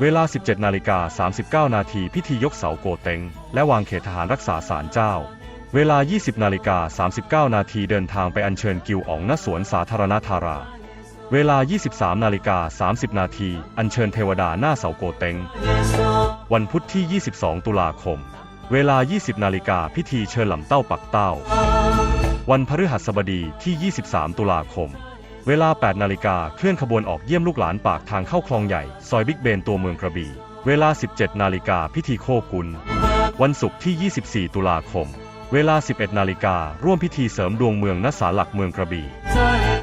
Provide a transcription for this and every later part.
เวลา 17 นาฬิกา 39 นาทีพิธียกเสาโกเต็ง และวางเขตทหารรักษาศาลเจ้า เวลา 20 นาฬิกา 39 นาทีเดินทางไปอัญเชิญกิวอ๋องณสวนสาธารณธารา เวลา 23 นาฬิกา 30 นาทีอัญเชิญเทวดาหน้าเสาโกเต็ง วันพุธที่ 22 ตุลาคม เวลา 20 นาฬิกาพิธีเชิญหล่ำเต้าปักเต้า วันพฤหัสบดีที่ 23 ตุลาคม เวลา 8 นาฬิกาเคลื่อนขบวนออกเยี่ยมลูกหลานปากทางเข้าคลองใหญ่ ซอยบิ๊กเบนตัวเมืองกระบี่ เวลา 17 นาฬิกาพิธีโคกุล วันศุกร์ที่ 24 ตุลาคม เวลา 11 นาฬิการ่วมพิธีเสริมดวงเมืองณศาลหลักเมืองกระบี่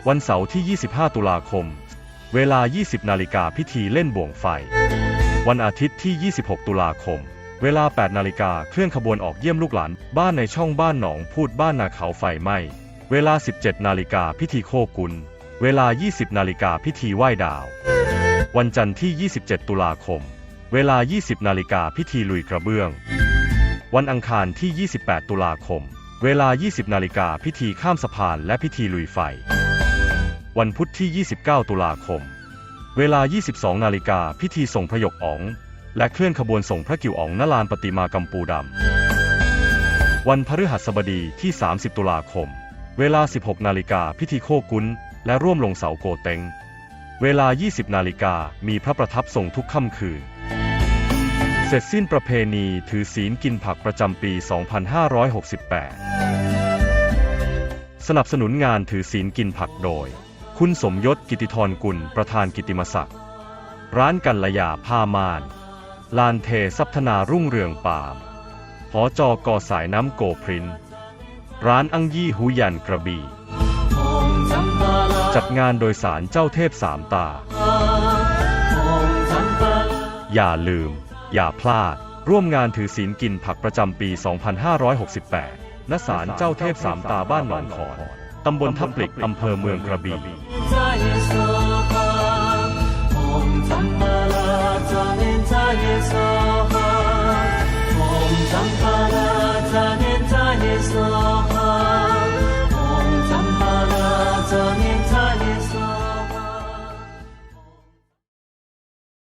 วันเสาร์ที่ 25 ตุลาคม เวลา 20 นาฬิกาพิธีเล่นบ่วงไฟ วันอาทิตย์ที่ 26 ตุลาคมเวลา 8 นาฬิกาเคลื่อนขบวนออกเยี่ยมลูกหลาน บ้านในช่องบ้านหนองพูดบ้านนาเขาไฟไหม้ เวลา 17 นาฬิกาพิธีโคกุล เวลา 20 นาฬิกาพิธีไหว้ดาว วันจันทร์ที่ 27 ตุลาคม เวลา 20 นาฬิกาพิธีลุยกระเบื้อง วันอังคารที่ 28 ตุลาคม เวลา 20 นาฬิกาพิธีข้ามสะพานและพิธีลุยไฟ วันพุธที่ 29 ตุลาคม เวลา 22 นาฬิกาพิธีส่งพระหยกอ๋อง และเคลื่อนขบวนส่งพระกิวอ๋องณลานปฏิมากรรมปูดำ วันพฤหัสบดีที่ 30 ตุลาคม เวลา 16 นาฬิกาพิธีโคกุน และร่วมลงเสาโกเต็ง เวลา 20 นาฬิกามีพระประทับทรงทุกค่ำคืน เสร็จสิ้นประเพณีถือศีลกินผักประจำปี 2568 สนับสนุนงานถือศีลกินผักโดย คุณสมยศกิติธรกุลประธานกิติมศักดิ์ ร้านกัลยาผ้ามาน ลานเทสัพธนารุ่งเรืองปาล์มหอจอกอสายน้ำโกพรินร้านอังยี่หูยันกระบี่ จัดงานโดยสารเจ้าเทพสามตา อย่าลืม อย่าพลาด ร่วมงานถือศีลกินผักประจำปี 2568 ณ ศาลเจ้าเทพสามตาบ้านหนองขอน ตำบลทับปลิก อำเภอเมืองกระบี่ องค์ธรรมราชาเนนทายโส